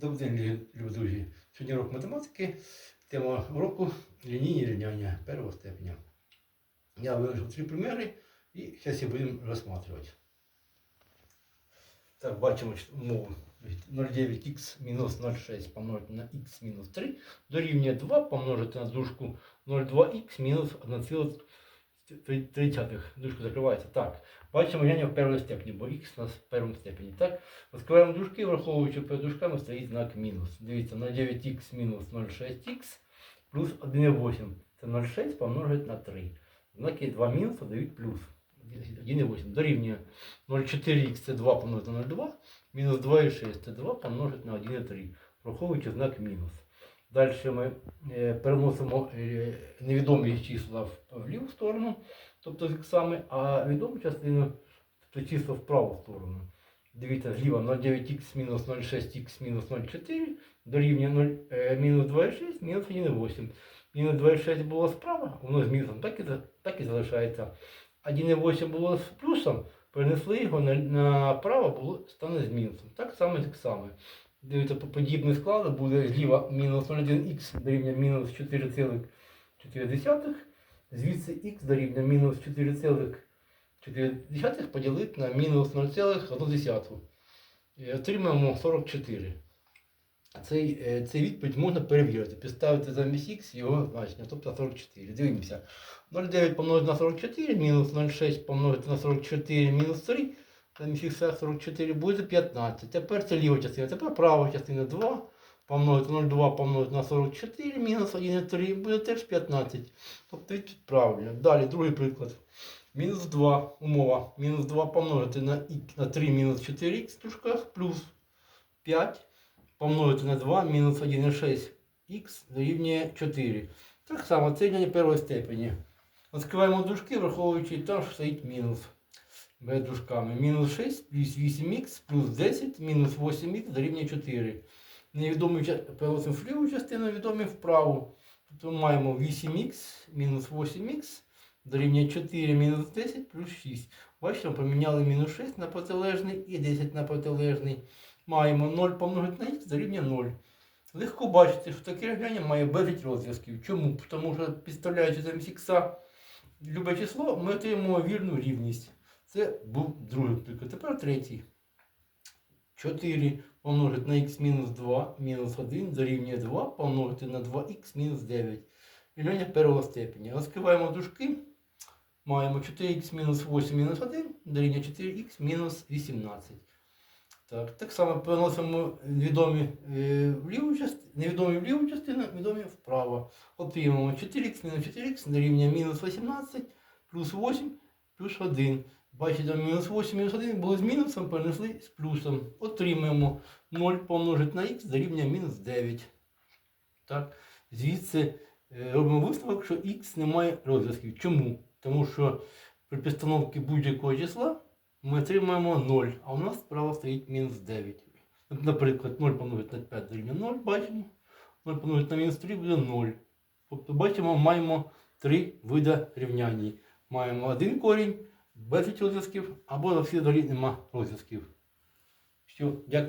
Добрий день, любі друзі. Сьогодні урок математики. Тема уроку лінійні рівняння першого степеня. Я виложив три примери і зараз їх будемо розглядати. Так, бачимо умову. 0,9х мінус 0,6 помножити на х мінус 3 дорівнює 2 помножити на дужку 0,2х мінус 1,3. Дужка закривається. Так, бачимо рівняння в першій степені, бо х у нас в першому степені. Так, Розкриваємо дужки, враховуючи перед дужками стоїть знак мінус. Дивіться, на 9х мінус 0,6х плюс 1,8. Це 0,6 помножить на 3. Знаки 2 мінуса дають плюс. 1,8. Дорівнює 0,4х це 2 помножити на 0,2. Мінус 2,6 це 2 помножити на 1,3. Враховуючи знак мінус. Далі ми е, переносимо е, невідомі числа в, ліву сторону, тобто з іксами, а відому частину, тобто числа в праву сторону. Дивіться, зліва 0,9х мінус 0,6х мінус 0,4 дорівнює 0, е, мінус 2,6 мінус 1,8. Мінус 2,6 було справа, воно з мінусом, так і, так і залишається. 1,8 було з плюсом, перенесли його на, направо, було, стане з мінусом. Так само з іксами. Дивіться, по- подібний склад буде зліва мінус 0,1х дорівнює мінус 4,4. Звідси х дорівнює мінус 4,4 поділити на мінус 0,1. І Отримаємо 44. Цей, е, цей відповідь можна перевірити, підставити замість х його значення, тобто 44. Дивимося. 0,9 помножити на 44, мінус 0,6 помножити на 44, мінус 3, замість х 44 буде 15. Тепер це ліва частина, тепер права частина 2. Помножити 0,2 помножити на 44, мінус 1,3 буде теж 15. Тобто відповідь правильно. Далі другий приклад. Мінус 2 умова. Мінус 2 помножити на, на 3 мінус 4х в дужках плюс 5 помножити на 2 мінус 1,6х дорівнює 4. Так само це рівняння першої степені. Відкриваємо дужки, враховуючи там, що стоїть мінус. Без дужками. Мінус 6 плюс 8х плюс 10 мінус 8х дорівнює 4. Невідомі переносимо в ліву частину, відомі вправу. Тобто ми маємо 8х мінус 8х дорівнює 4 мінус 10 плюс 6. Бачите, поміняли мінус 6 на протилежний і 10 на протилежний. Маємо 0 помножити на х дорівнює 0. Легко бачити, що таке рівняння має безліч розв'язків. Чому? Тому що підставляючи замість х любе число, ми отримуємо вірну рівність. Це був другий приклад. Тепер третій. 4 помножити на х мінус 2 мінус 1 дорівнює 2 помножити на 2х мінус 9. Рівняння першого степеня. Розкриваємо дужки. Маємо 4х мінус 8 мінус 1 дорівнює 4х мінус 18. Так, так само переносимо відомі е, в ліву частину, невідомі в ліву частину, відомі вправо. Отримаємо 4х мінус 4х дорівнює мінус 18 плюс 8 плюс 1. Бачите, мінус 8 мінус 1 було з мінусом, перенесли з плюсом. Отримаємо 0 помножити на х дорівнює мінус 9. Так, звідси е, робимо висновок, що х не має розв'язків. Чому? Тому що при підстановці будь-якого числа ми отримаємо 0, а у нас справа стоїть мінус 9. Наприклад, 0 помножити на 5 дорівнює 0, бачимо. 0 помножити на мінус 3 буде 0. Тобто, бачимо, маємо три види рівняння. Маємо один корінь, безліч розв'язків, або на всі дорі нема розв'язків. Що, дякую.